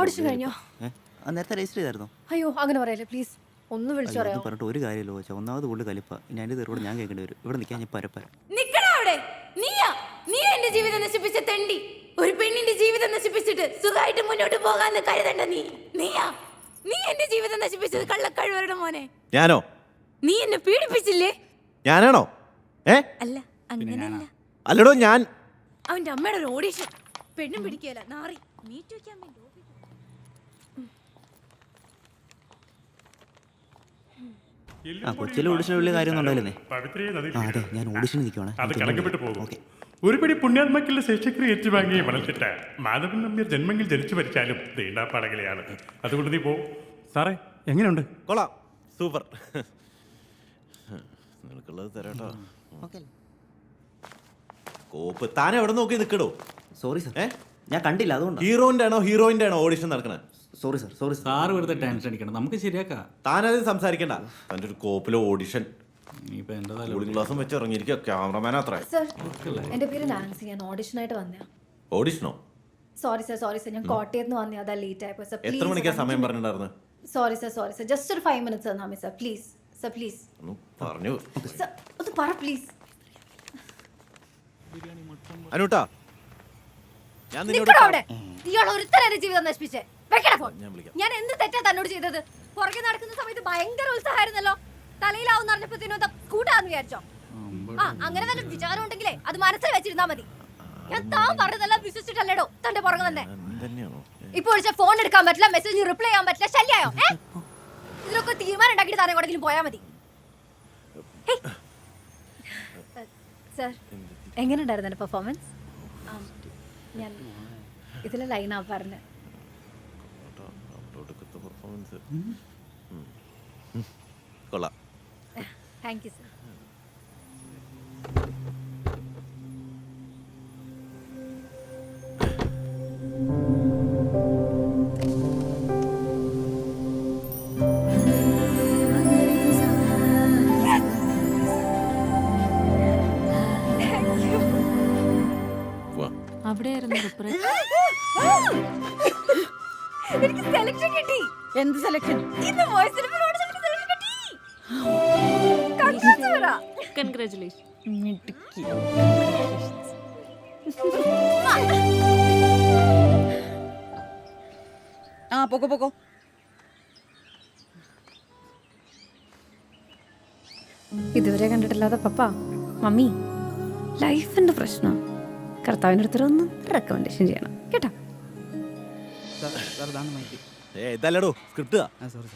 Audition കഴിഞ്ഞോ? ആ നേരത്തെ രജിസ്റ്റർ ചെയ്തായിരുന്നു? അയ്യോ അങ്ങനെ പറയല്ലേ പ്ലീസ് ഒന്ന് വിളിച്ചു പറയാം പറഞ്ഞിട്ട് ഒരു കാര്യമില്ല ചോദിച്ചാൽ ഒന്നാമത് കൂടുതൽ കലിപ്പ. ഇനി ഇത് ഇവിടെ ഞാൻ കേൾക്കേണ്ടി വരും. ഇവിടെ നിൽക്കാൻ ഞാൻ പരപ്പര നിക്കടാ അവിടെ. നീയാ. നീ എന്റെ ജീവിതം നശിപ്പിച്ച തെണ്ടി. ഒരു പെണ്ണിന്റെ ജീവിതം നശിപ്പിച്ചിട്ട് സുഖമായിട്ട് മുന്നോട്ട് പോകാന്ന് കരുതണ്ട നീ. നീയാ. നീ എന്റെ ജീവിതം നശിപ്പിച്ചത് കള്ളക്കഴിവരുടെ മോനെ. ഞാനോ? നീ എന്നെ പീഡിപ്പിച്ചില്ലേ? ഞാനാണോ? ഏ? അല്ല അങ്ങനെയല്ല അല്ലടോ ഞാൻ അവന്റെ അമ്മയുടെ ഒരു ഓഡീഷൻ പെണ്ണും പിടിക്കുകയല്ല നാറി. മീറ്റ് വെക്കാൻ വേണ്ടി ആ കൊച്ചിയിലെ ഓഡിഷൻ വലിയ കാര്യമൊന്നും ഉണ്ടായില്ലേ പവിത്രയെ ആ അതെ ഞാൻ ഓഡിഷന് നിൽക്കുവാണ്. അത് കണക്കപ്പെട്ടു പോകും. ഒരു പിടി പുണ്യാത്മാക്കുള്ള ശിക്ഷക്രി ഏറ്റുവാങ്ങിയ മണൽത്തിട്ട മാധവൻ നമ്പ്യർ ജന്മങ്കിൽ ജനിച്ചു മരിച്ചാലും തീണ്ടാപ്പാടകലെയാണ് അതുകൊണ്ട് നീ പോ. സാറേ എങ്ങനെയുണ്ട്? കൊള്ളാം. സൂപ്പർ. നിനക്കുള്ളത് തരാട്ടോ. ഓക്കെ. കോപ്പ്. താൻ എവിടെ നോക്കി നിൽക്കടോ സോറി സാർ. ഞാൻ കണ്ടില്ല അതുകൊണ്ട്. ഹീറോയിന്റെ ആണോ ഹീറോയിന്റെ ആണോ ഓഡിഷൻ നടക്കണത് sorry sir sorry sir sir വെറുതെ ടെൻഷൻ അടിക്കണം. നമുക്ക് ശരിയാക്കാം. താനത് സംസാരിക്കണ്ട. തന്റെ ഒരു കോപ്പിലെ ഓഡിഷൻ ഇനിയിപ്പോ എന്റെ തല കൂളിംഗ് ഗ്ലാസും വെച്ച് ഇറങ്ങിയിരിക്കുക ക്യാമറമാൻ അത്ര. സർ എന്റെ പേര് നാൻസി. ഞാൻ ഓഡിഷനായിട്ട് വന്നയാ. ഓഡിഷനോ സോറി സർ സോറി സർ ഞാൻ കോട്ടയത്ത് നിന്ന് വന്നേ അതാ ലേറ്റ് സർ എത്ര മണിക്കാ സമയം പറഞ്ഞിട്ടുണ്ടായിരുന്നു? Sorry sir sorry sir just ഒരു ഫൈവ് മിനിറ്റ്സ് തന്നാ മതി സർ പ്ലീസ് സർ പ്ലീസ് ഒന്ന് പറഞ്ഞു. സർ ഒന്ന് പറ പ്ലീസ് അനുട്ടാ ഞാൻ നിന്നോട് നിക്കടോ അവിടെ. ഇയാൾ ഒരുത്തരം എന്റെ ജീവിതം നശിപ്പിച്ചേ. വെക്കട ഫോൺ. ഞാൻ വിളിക്കാം. ഞാൻ എന്ത് തെറ്റാ തന്നോട് ചെയ്തത്? പുറകെ നടക്കുന്ന സമയത്ത് ഭയങ്കര ഉത്സാഹമായിരുന്നല്ലോ. തലയിലാവും എന്താ കൂട്ടാന്ന് വിചാരിച്ചോ. ആ അങ്ങനെ തന്നെ വിചാരം ഉണ്ടെങ്കിലേ അത് മനസ്സിൽ വെച്ചിരുന്നാ മതി. ഞാൻ താൻ പറഞ്ഞതെല്ലാം വിശ്വസിച്ചിട്ടല്ലേടോ തന്റെ പുറകെ തന്നെ ഞാൻ തന്നെയാണോ വിളിച്ച ഫോൺ എടുക്കാൻ പറ്റില്ല മെസ്സേജ് റിപ്ലൈ ചെയ്യാൻ പറ്റില്ല ശല്യായോ? ഏ? ഇതിനൊക്കെ തീരുമാനം ഉണ്ടാക്കിയിട്ട് താൻ എവിടെങ്കിലും പോയാ മതി. സർ എങ്ങനെ ഉണ്ടായിരുന്നു എന്റെ പെർഫോമൻസ് ഞാൻ ഇതിലെ ലൈനാ പറഞ്ഞ. കൊള്ളാം. താങ്ക് യു സർ അവിടെയായിരുന്നു എനിക്ക് സെലക്ഷൻ കിട്ടി. എന്ത് സെലക്ഷൻ ഇന്ന് വോയിസ് സിനിമയിലോട് സെലക്ഷൻ കിട്ടി. Congrats പറ. കൺഗ്രാറ്റുലേഷൻ ആ പൊക്കോ പൊക്കോ. ഇതുവരെ കണ്ടിട്ടില്ലാത്ത പപ്പ. മമ്മി ലൈഫിന്റെ പ്രശ്നം. കർത്താവിന്റെ അടുത്തൊന്ന് റെക്കമെൻഡേഷൻ ചെയ്യണം. കേട്ടോ? ഇതല്ലടോ സ്ക്രിപ്റ്റ് ആ. സോറി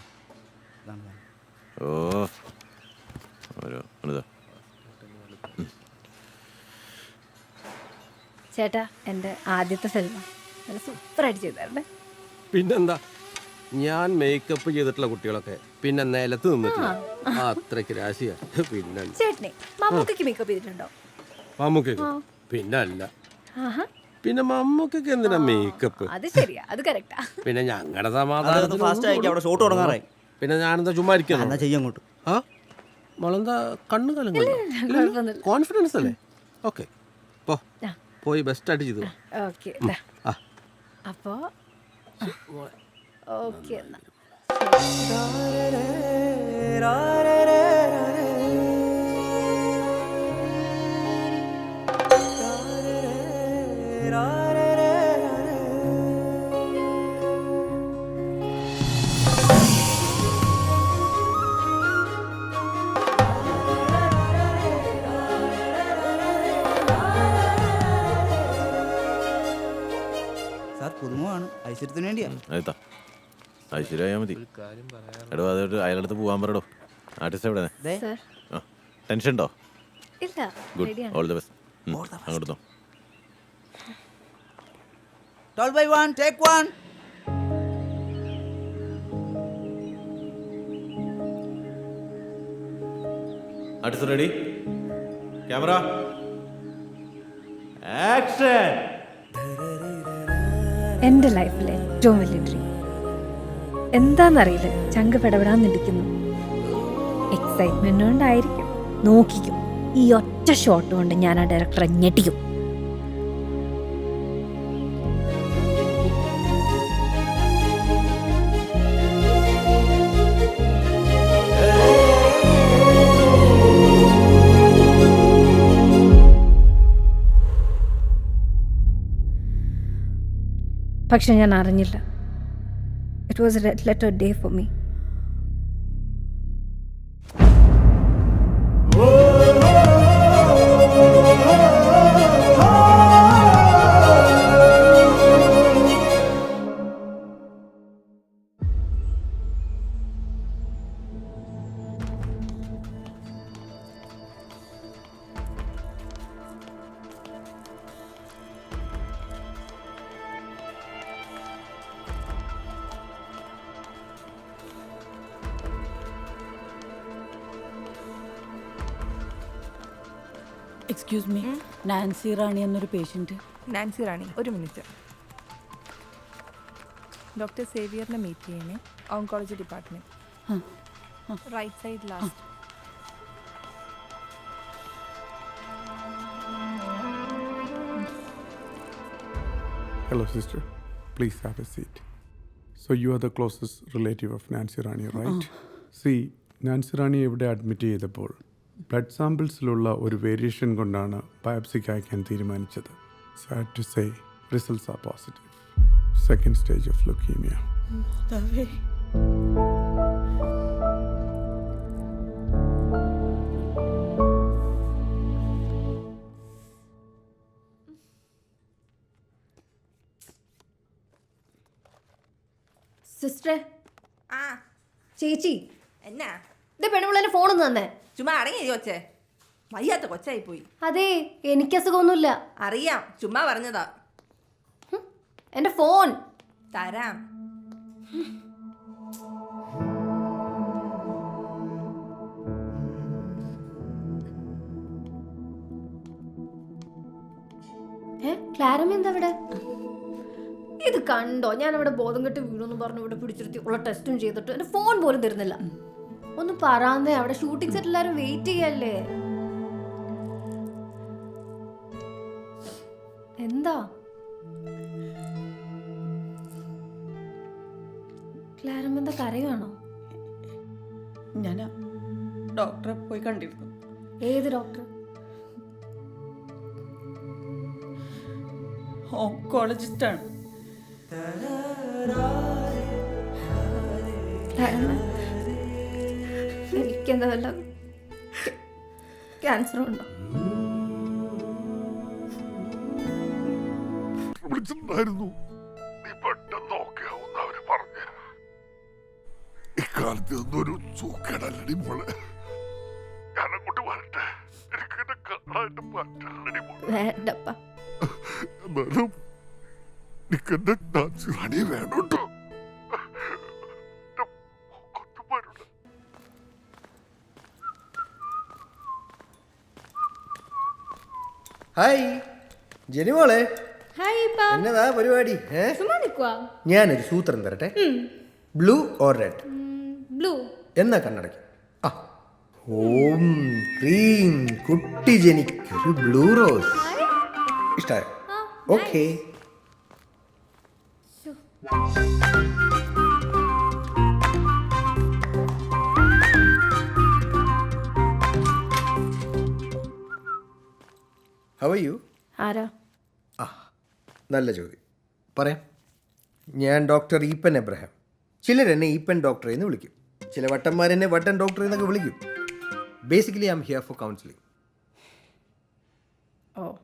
ഇതാണ് ഇതാണ്. ഓ ചേട്ടാ എന്റെ ആദ്യത്തെ സിനിമ നല്ല സൂപ്പറായിട്ട് ചെയ്തായിരുന്നേ. പിന്നെന്താ? ഞാൻ മേക്കപ്പ് ചെയ്തിട്ടുള്ള കുട്ടികളൊക്കെ പിന്നെ നിലത്ത് നിന്നിട്ടില്ല. അത്രയ്ക്ക് രാശിയാ. പിന്നെ ചേട്ടനെ മമ്മൂക്കയ്ക്ക് മേക്കപ്പ് ചെയ്തിട്ടുണ്ടോ? മമ്മൂക്കൊക്കെ പിന്നെ അല്ല. ആഹാ. പിന്നെ മമ്മൂക്കൊക്കെ എന്തിനാ മേക്കപ്പ് അത് ശരിയാ അത് കറക്റ്റാ പിന്നെ ഞങ്ങളുടെ സമാധാനം ഫാസ്റ്റ് അയക്കാം അവിടെ ഷോട്ട് തുടങ്ങാറേ പിന്നെ ഞാനെന്താ ചുമ്മാ ഇരിക്കുന്നു? എന്നാ ചെയ്യും അങ്ങോട്ട്. ആ മോളെന്താ കണ്ണു കലങ്ങ കോൺഫിഡൻസ് അല്ലേ? ഓക്കെ പോ. പോയി ബെസ്റ്റ് ആയിട്ട് ചെയ്തു? വാ. ഓക്കെ ആ. അപ്പോ ഓക്കെ എന്നാ. സാർ പുതുമുഖമാണ്. ഐശ്വര്യത്തിന് വേണ്ടിയാ. അതെത്താ. ഐശ്വര്യായാ മതി. എടോ അതൊരു അയാളടുത്ത് പോകാൻ പറടോ. ആർട്ടിസ്റ്റ് എവിടെ ദേ. സർ. ടെൻഷൻ ഉണ്ടോ ഇല്ല ഗുഡ്. റെഡിയാണ് ഓൾ ദി ബെസ്റ്റ് അങ്ങോട്ട് twelve by one take one artist ready camera action എന്റെ ലൈഫിലെ ഏറ്റവും വലിയ ഡ്രീം എന്താണെന്നറിയില്ല ചങ്ക് പെടപെടാൻ നിൽക്കുന്നു. എക്സൈറ്റ്മെന്റ് കൊണ്ടായിരിക്കും. നോക്കിക്കും ഈ ഒറ്റ ഷോട്ട് കൊണ്ട് ഞാൻ ആ ഡയറക്ടറെ ഞെട്ടിക്കും. പക്ഷെ ഞാൻ അറിഞ്ഞില്ല. It was red letter day for me excuse me Nancy Rani എന്നൊരു പേഷ്യന്റ് നാൻസി റാണി ഒരു മിനിറ്റ് ഡോക്ടർ സേവിയറിനെ മീറ്റ് ചെയ്യണേ. Oncology department right side last Hello, sister. Please have a seat. So you are the closest relative of Nancy Rani, right? See, Nancy Rani ഇവിടെ admit ചെയ്തപ്പോൾ blood സാമ്പിൾസിലുള്ള ഒരു variation കൊണ്ടാണ് ബയോപ്സിക്ക് അയക്കാൻ തീരുമാനിച്ചത്. Sad to say results are positive second stage of leukaemia sister. ആ. ചേച്ചി. എന്നാ? ഇത് പെണ്ണുപിള്ളേന്റെ ഫോണൊന്ന് തന്നെ. ചുമ്മാ അടങ്ങി കൊച്ചേ. വയ്യാത്ത കൊച്ചായി പോയി അതെ എനിക്ക് അസുഖമൊന്നുമില്ല. അറിയാം ചുമ്മാ പറഞ്ഞതാ. എന്റെ ഫോൺ. തരാം. ഏ ക്ലാരമ്മ എന്താ ഇവിടെ? ഇത് കണ്ടോ? ഞാൻ അവിടെ ബോധം കെട്ട് വീണു പറഞ്ഞു ഇവിടെ പിടിച്ചിരുത്തി ഉള്ള ടെസ്റ്റും ചെയ്തിട്ട് എന്റെ ഫോൺ പോലും തരുന്നില്ല. ഒന്ന് പറയാന്നേ അവിടെ ഷൂട്ടിംഗ് സെറ്റ് എല്ലാരും വെയിറ്റ് ചെയ്യല്ലേ? എന്താ? ക്ലാരമ്മ കരയാണോ? ഞാൻ ഡോക്ടറെ പോയി കണ്ടിരുന്നു. ഏത് ഡോക്ടർ? ഓങ്കോളജിസ്റ്റാണ്. ക്ലാരമ്മ? എനിക്കെന്താ വല്ല ക്യാൻസർ ഉണ്ടോ? വിളിച്ചിട്ടുണ്ടായിരുന്നു. നീ പെട്ടെന്ന് ഓക്കെ ആവുന്ന അവർ പറഞ്ഞ. ഇക്കാലത്ത് ഒന്നൊരു സൂക്കേടല്ലടി മോളെ. ഞാനങ്ങോട്ട് വരട്ടെ. എനിക്ക് എന്നെ കാണാനായിട്ട് പറ്റണടി മോളെ. വേണ്ടപ്പ. എന്നാലും വേണം കേട്ടോ ഹായ്. ജനിമോളെ ഹായ് എന്നതാ പരിപാടി? ഏ? ചുമ്മാ നിൽക്കുക ഞാനൊരു സൂത്രം തരട്ടെ. Blue or red? ബ്ലൂ. എന്നാ കണ്ണടയ്ക്കും. ആ. ഓം ക്രീം കുട്ടി ജനിക്കൊരു ബ്ലൂ റോസ്. ഇഷ്ടമായോ ഓക്കെ. ഹവ യു ആരാ? ആ നല്ല ചോദ്യം. പറയാം. ഞാൻ ഡോക്ടർ ഈപ്പൻ എബ്രഹാം. ചിലരെന്നെ ഈപ്പൻ ഡോക്ടർ എന്ന് വിളിക്കും. ചില വട്ടന്മാരെന്നെ വട്ടൻ ഡോക്ടർ എന്നൊക്കെ വിളിക്കും. Basically I am here for counselling ഓ.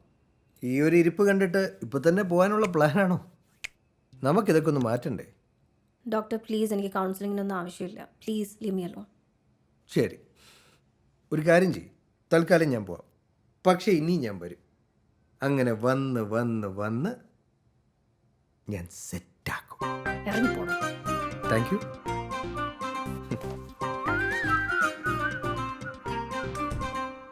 ഈ ഒരു ഇരിപ്പ് കണ്ടിട്ട് ഇപ്പോൾ തന്നെ പോകാനുള്ള പ്ലാനാണോ? നമുക്കിതൊക്കെ ഒന്ന് മാറ്റണ്ടേ? ഡോക്ടർ പ്ലീസ് എനിക്ക് കൗൺസിലിങ്ങിനൊന്നും ആവശ്യമില്ല. പ്ലീസ് അലോൺ ശരി. ഒരു കാര്യം ചെയ്യും. തൽക്കാലം ഞാൻ പോവാം. പക്ഷേ ഇനിയും ഞാൻ വരും. അങ്ങനെ വന്ന് വന്ന് വന്ന് ഞാൻ സെറ്റാക്കും താങ്ക് യു